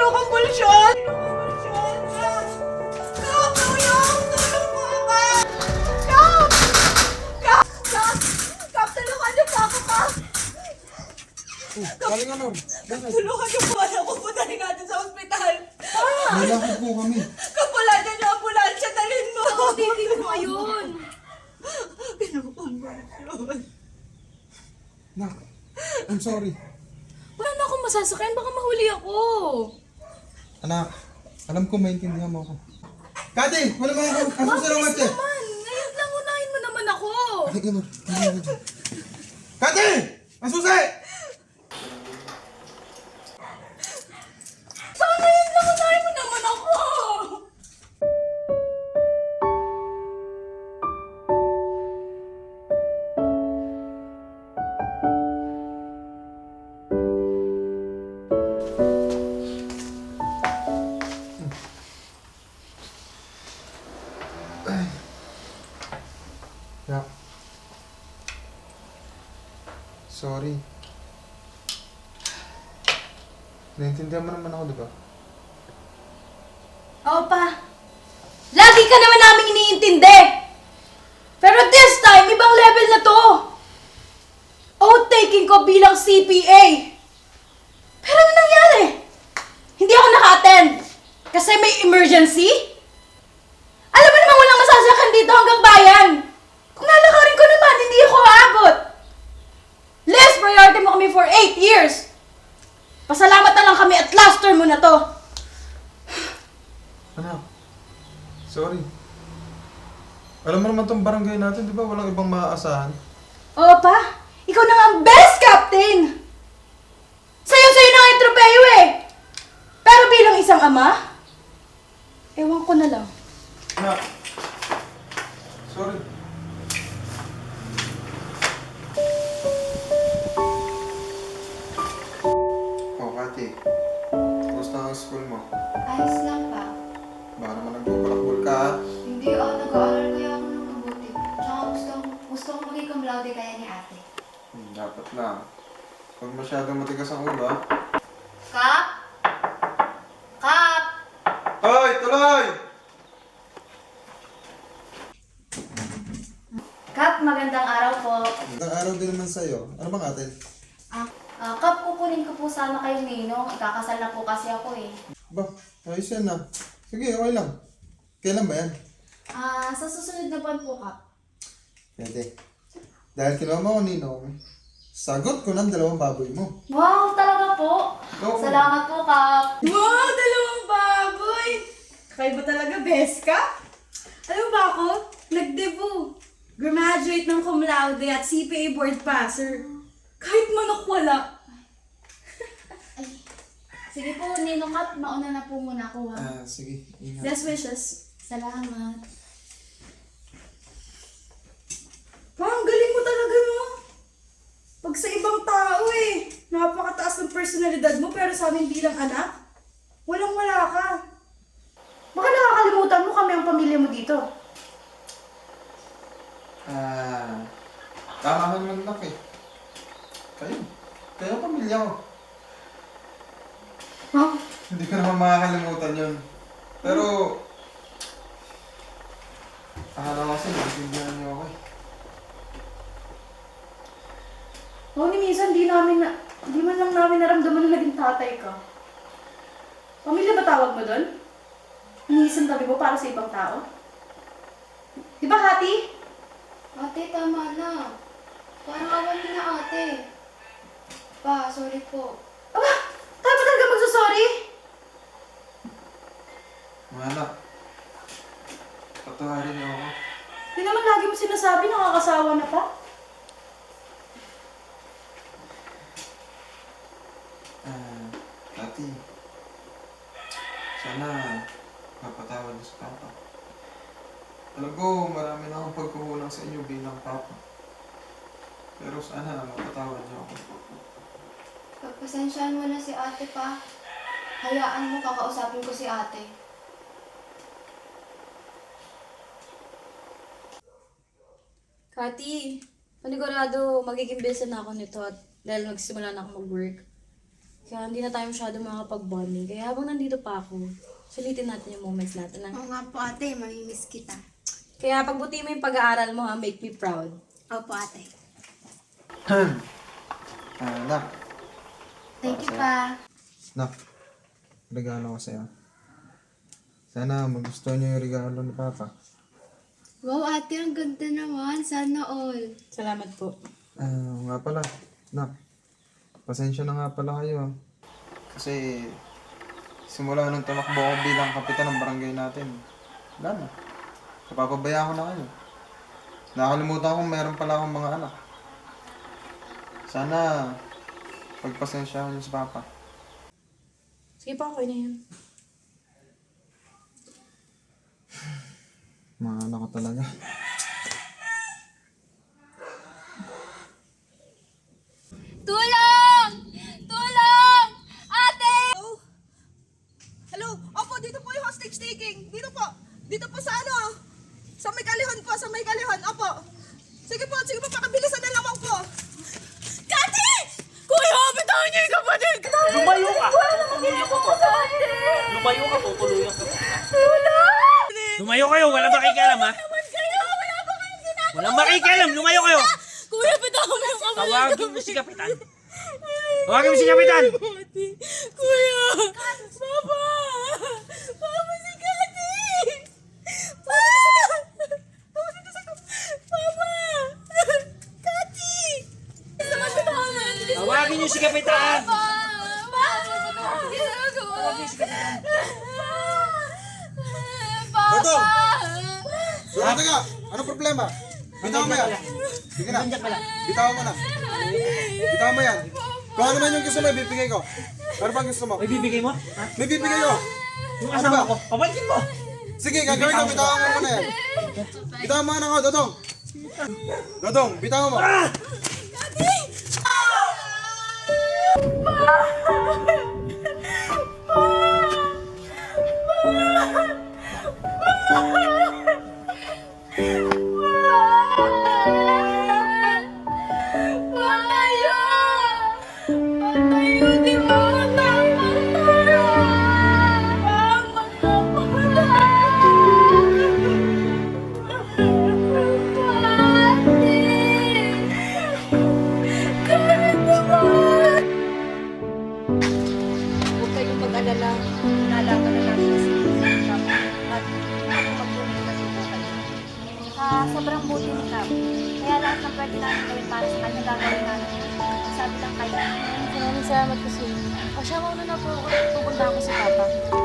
kinukumpulsyon! Kinukumpulsyon! Help! Help! Tulong! Tulong po ako! Help! Help! Help! Help! Tulungan niyo po ako, Kap! Kali nga nun. Tulungan niyo po natin sa ospital. Nalakad po kami. Kap, wala dyan yung ambulansya. Dalhin mo! Hindi yun! Kinukumpulsyon! Nak, I'm sorry. Wala na akong masasakyan. Baka mahuli ako. Anak, alam ko maintindihan mo ako. Kati, wala mga ako. Ang susi lang ate. Man, ngayon lang unahin mo naman ako. Mo dyan. Kati! Ang susi! Nak. Sorry. Naintindihan mo naman ako, di ba? Opa, lagi ka naman namin iniintindi. Pero this time, ibang level na to. Oath-taking ko bilang CPA. Pero ano nangyari? Hindi ako naka-attend. Kasi may emergency? Alam mo naman walang masasakyan dito hanggang bayan. Kung lalakarin ko naman, hindi ako aabot. Less priority mo kami for 8 years. Pasalamat na lang kami at last term mo na to. Anak, sorry. Alam mo naman tong barangay natin, di ba? Walang ibang maaasahan. Opa, ikaw na nga ang best captain! Sa'yo-sa'yo na nga yung tropeyo eh! Pero bilang isang ama, ewan ko na lang. Anak, sorry. Oh, Kati. Kumusta ang school mo? Ayos lang pa. Baka naman nagpapalakbol ka, ha? Hindi, oh, nag-aaral kaya ako ng mabuti. Tsaka gusto, gusto ko maging cum laude kaya ni ate. Hmm, dapat lang. Huwag masyadong matigas ang ulo, ha? Kap? Kap? Hoy, tuloy! Kap, magandang araw po. Magandang araw din naman sa'yo. Ano bang atin? Ah, ah, Kap, kukunin ko po sana kayo ninong. Ikakasal na po kasi ako eh. Ba, ayos yan na. Sige, okay lang. Kailan ba yan? Ah, sa susunod na buwan po, Kap. Pwede. Dahil kinuha mo ako ninong, sagot ko ng dalawang baboy mo. Wow, talaga po. Oo. Salamat po, Kap. Wow, dalawang baboy! Kakaiba talaga, best ka? Alam mo ba ako? Nag-debut. Graduate ng cum laude at CPA board passer. Kahit manok wala. Sige po, ninong Kap. Mauna na po muna ako, ha. Ah, sige. Ingat. Best wishes. Salamat. Parang galing mo talaga, no? Pag sa ibang tao eh, napakataas ng personalidad mo pero sa amin bilang anak, walang wala ka. Baka nakakalimutan mo kami ang pamilya mo dito. Ah, tama ka naman nak eh. Kayo. Kayo pamilya ko. Huh? Hindi ko naman makakalimutan yun. Pero, akala ko kasi nagsindihan niyo ako eh. Oo, ni minsan di namin na, di man lang namin naramdaman na naging tatay ka. Pamilya ba tawag mo doon? Iniisang tabi mo para sa ibang tao? Di ba, Hati? Ate, tama na. Parang awan niyo na ate. Pa, sorry po. Aba, tayo ba talaga magsasorry? Mga anak, patawarin niyo ako. Di naman lagi mo sinasabi nakakasawa na pa. Ah, Tati, sana mapatawad niyo sa papa. Alam ko, marami na akong pagkukulang sa inyo bilang papa. Pero sana mapatawad niyo ako. Pagpasensyahan mo na si ate pa. Hayaan mo, kakausapin ko si ate. Kati, panigurado magiging busy na ako nito at dahil magsimula na ako mag-work. Kaya hindi na tayo masyado makakapag-bonding. Kaya habang nandito pa ako, sulitin natin yung moments natin. Na. Oo nga po ate, mamimiss kita. Kaya pagbuti mo yung pag-aaral mo ha, make me proud. Opo ate. Ah, anak, Thank you pa. Nak, regalo ko sa'yo. Sana magustuhan niyo yung regalo ni Papa. Wow, ate, ang ganda naman. Sana all. Salamat po. Ah, nga pala. Nak, pasensya na nga pala kayo. ah. Kasi simula nung tumakbo ako bilang kapitan ng barangay natin, wala na. Napapabaya ko na kayo. Nakakalimutan ko meron pala akong mga anak. Sana pagpasensyahan niyo si Papa. Sige pa, okay na yan. Mga anak ko talaga. Tulong! Tulong! Ate! Hello? Hello? Opo, dito po yung hostage taking. Dito po. Dito po sa ano? Sa may kalihon po, sa may kalihon. Opo. Sige po, sige po, pakabilisan na lamang po. Kati! Kuya, bitawan niyo yung kapatid! Lumayo ka! Tutuluyan ko to. Lumayo ka, tutuluyan ko. Lumayo kayo, walang makikialam ha. Walang makikialam, lumayo kayo. Kuya, bitawan mo yung kapatid Tawagin mo si Kapitan. Tawagin mo si Kapitan. Kuya! Papa! Papa si Kati! Papa! Papa! Kati! Tawagin niyo si Kapitan. Dodong, taga! Anong problema? Bitaw mo yan. Sige na. Bitaw mo na. Bitaw mo yan. Kung ano man yung gusto mo, ibibigay ko. Ano bang gusto mo? May bibigay mo? Ha? May bibigay ko. Yung Ano asawa ba? ko, pabalikin mo. Sige, gagawin ko. Bitaw mo muna yan. Bitaw mo na ako, Dodong. Dodong, bitaw mo. Patayo! Maraming salamat po sa inyo. Siya, mauna na po. Pupunta ako sa Papa.